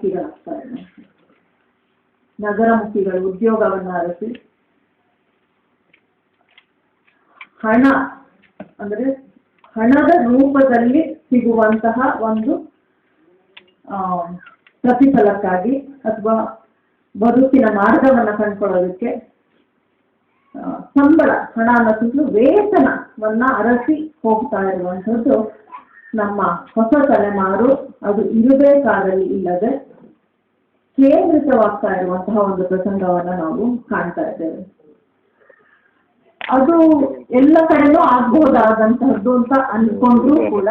ನಗರಮುಖಿಗಳಾಗ್ತಾರೆ ನಗರಮುಖಿಗಳು ಉದ್ಯೋಗವನ್ನು ಅರಸಿ ಹಣ ಅಂದ್ರೆ ಹಣದ ರೂಪದಲ್ಲಿ ಸಿಗುವಂತಹ ಒಂದು ಪ್ರತಿಫಲಕ್ಕಾಗಿ ಅಥವಾ ಬದುಕಿನ ಮಾರ್ಗವನ್ನು ಕಂಡುಕೊಳ್ಳೋದಕ್ಕೆ ಸಂಬಳ, ಹಣ ಅನ್ನೋದು ವೇತನವನ್ನ ಅರಸಿ ಹೋಗ್ತಾ ಇರುವಂಥದ್ದು ನಮ್ಮ ಹೊಸ ತಲೆಮಾರು. ಅದು ಇರಬೇಕಾದಲ್ಲಿ ಇಲ್ಲದೆ ಕೇಂದ್ರಿತವಾಗ್ತಾ ಇರುವಂತಹ ಒಂದು ಪ್ರಸಂಗವನ್ನ ನಾವು ಕಾಣ್ತಾ ಇದ್ದೇವೆ. ಅದು ಎಲ್ಲ ಕಡೆನೂ ಆಗ್ಬಹುದಾದಂತಹದ್ದು ಅಂತ ಅನ್ಕೊಂಡ್ರು ಕೂಡ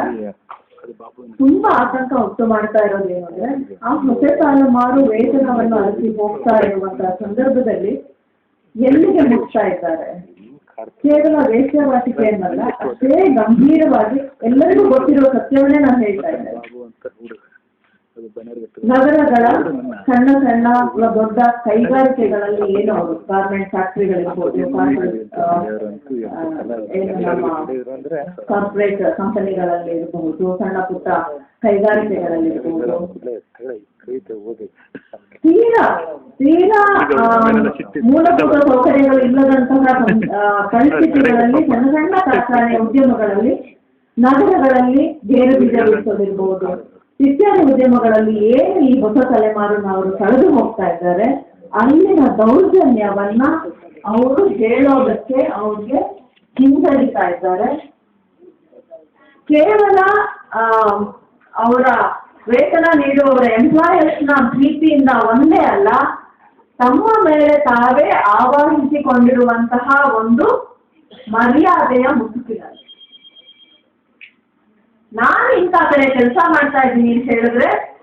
ತುಂಬಾ ಆತಂಕ ಉಂಟು ಮಾಡ್ತಾ ಇರೋದು ಆ ಹೊಸ ತಲೆಮಾರು ವೇತನವನ್ನು ಅರಸಿ ಹೋಗ್ತಾ ಇರುವಂತಹ ಸಂದರ್ಭದಲ್ಲಿ ಎಲ್ಲಿಗೆ ಮುಟ್ತಾ ಇದ್ದಾರೆ? ಕೇವಲ ವೇಶ್ಯಾವಾಟಿಕೆಯನ್ನಲ್ಲ ಅಷ್ಟೇ ಗಂಭೀರವಾಗಿ ಎಲ್ಲರಿಗೂ ಗೊತ್ತಿರೋ ಸತ್ಯವನ್ನೇ ನಾನು ಹೇಳ್ತಾ ಇದ್ದೇನೆ. ನಗರಗಳ ಸಣ್ಣ ಸಣ್ಣ ಅಥವಾ ದೊಡ್ಡ ಕೈಗಾರಿಕೆಗಳಲ್ಲಿ ಏನು ಅವರು ಗಾರ್ಮೆಂಟ್ ಫ್ಯಾಕ್ಟ್ರಿಗಳಿರ್ಬೋದು ಕಾರ್ಪೊರೇಟ್ ಕಂಪನಿಗಳಲ್ಲಿ ಇರಬಹುದು ಸಣ್ಣ ಪುಟ್ಟ ಕೈಗಾರಿಕೆಗಳಲ್ಲಿ ಇರಬಹುದು ತೀರಾ ತೀರಾ ಮೂಲಭೂತ ಸೌಕರ್ಯಗಳು ಇಲ್ಲದಂತಹ ಪರಿಸ್ಥಿತಿಗಳಲ್ಲಿ ಸಣ್ಣ ಸಣ್ಣ ಕಾರ್ಖಾನೆ ಉದ್ಯಮಗಳಲ್ಲಿ ನಗರಗಳಲ್ಲಿ ಗೇರು ಬೀಜ ಬಿಡಿಸೋದಿರ್ಬೋದು. ಇತ್ಯಾದಿ ಉದ್ಯಮಗಳಲ್ಲಿ ಏನು ಈ ಹೊಸ ತಲೆಮಾರನ್ನ ಅವರು ಕಳೆದು ಹೋಗ್ತಾ ಇದ್ದಾರೆ, ಅಲ್ಲಿನ ದೌರ್ಜನ್ಯವನ್ನ ಅವರು ಹೇಳೋದಕ್ಕೆ ಅವ್ರಿಗೆ ಹಿಂದಡಿತಾ ಇದ್ದಾರೆ. ಕೇವಲ ಅವರ ವೇತನ ನೀಡುವವರ ಎಂಪ್ಲಾಯರ್ಸ್ನ ಭೀತಿಯಿಂದ ಒಂದೇ ಅಲ್ಲ, ತಮ್ಮ ಮೇಲೆ ತಾವೇ ಆವಾಹಿಸಿಕೊಂಡಿರುವಂತಹ ಒಂದು ಮರ್ಯಾದೆಯ ಮುಸುಕಿನಲ್ಲಿ. ಕಡೆ ಕೆಲಸ ಮಾಡ್ತಾ ಇದ್ದೀನಿ ಅಂತ ಹೇಳಿದ್ರೆ